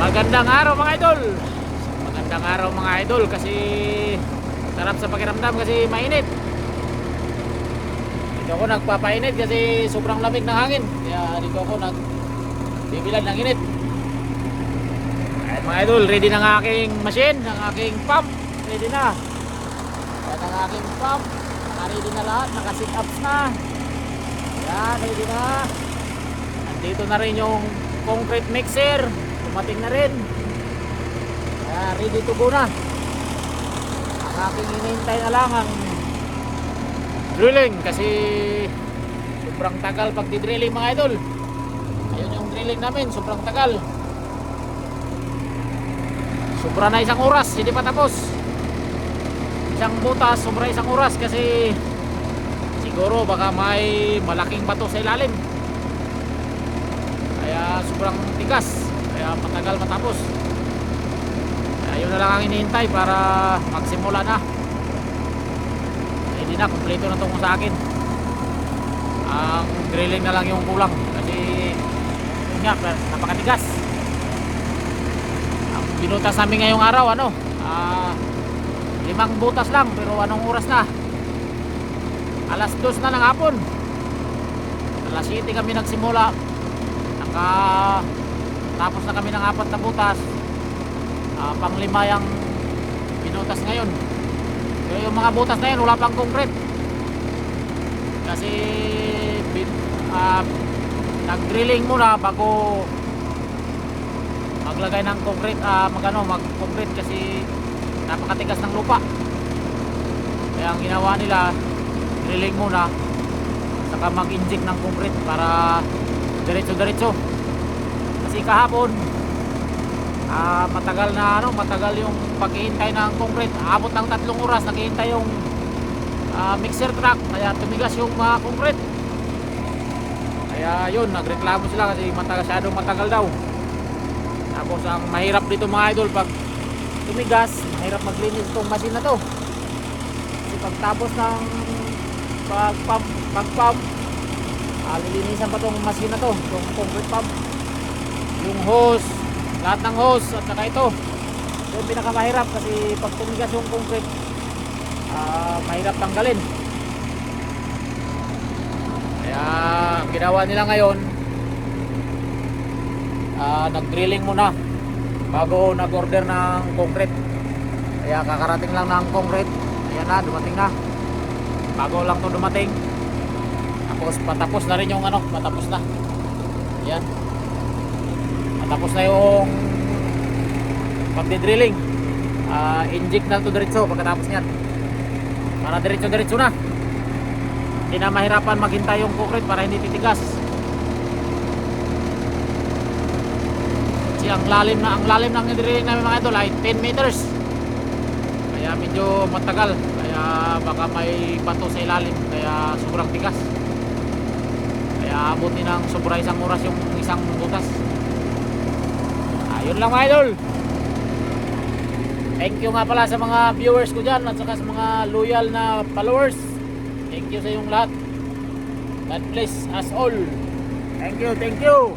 Magandang araw mga idol. Magandang araw mga idol kasi sarap sa pakiramdam kasi mainit. Dito ako nagpapainit kasi sobrang lamig ng hangin. Kaya dito ako nag bibilad ng init. Mga idol, ready na ang aking machine, ang aking pump. Ready na. At ang aking pump, ready na lahat, naka-sit ups na. Yan, ready na. Nandito na rin yung concrete mixer. Dumating na rin. Kaya ready to go na. Ang aking inintay na lang ang drilling kasi sobrang tagal pag di-drilling mga idol. Ayun yung drilling namin, sobrang tagal. Sobra na isang oras, hindi pa tapos. Isang butas, sobra isang oras kasi siguro baka may malaking bato sa ilalim. Kaya sobrang tigas. Kaya matagal matapos. Kaya yun na lang ang hinihintay para magsimula na. Hindi na, kompleto na itong sa akin. Ang drilling na lang yung kulang. Kasi yun nga, napakatigas. Ang binutas namin ngayong araw, ano, ah, limang butas lang. Pero anong oras na? Alas dos na ng hapon. Alas 7 kami nagsimula naka tapos na kami ng apat na butas. Ah, panglima yung binutas ngayon. Pero yung mga butas na yun wala pang concrete. Kasi bin, ah, nag-drilling muna bago maglagay ng concrete ah, magano mag concrete kasi napakatigas ng lupa. Kaya ang ginawa nila drilling muna saka mag-inject ng concrete para diretso-diretso. Kasi kahapon ah matagal na ano, matagal yung paghihintay ng concrete. Abot ng tatlong oras naghihintay yung ah, mixer truck kaya tumigas yung mga concrete. Kaya yun, nagreklamo sila kasi matagal masyadong matagal daw. Tapos ang mahirap dito mga idol pag tumigas, mahirap maglinis itong machine na to. Kasi pagtapos ng pag pump, pag pump Ah, lilinisan pa tong machine na to, tong concrete pump. Yung hose, lahat ng hose at saka ito. Yung pinakamahirap kasi pag tumigas yung concrete, ah, mahirap tanggalin. Kaya ang ginawa nila ngayon, ah, nag-drilling muna bago nag-order ng concrete. Kaya kakarating lang ng concrete. Ayan na, dumating na. Bago lang to dumating. Tapos patapos na rin yung ano, patapos na. Yan. Patapos na yung pagdi-drilling. Ah, inject na to diretso pagkatapos niyan. Para diretso-diretso na. Hindi na mahirapan maghintay yung concrete para hindi titigas. Kasi ang lalim na ang lalim ng drilling namin mga idol ay 10 meters. Kaya medyo matagal. Kaya baka may bato sa ilalim. Kaya sobrang tigas. Kaya abot din ng sobra isang oras yung isang butas. Ayun lang mga idol. Thank you nga pala sa mga viewers ko dyan at saka sa mga loyal na followers. Thank you sa inyong lahat. God bless us all. Thank you, thank you.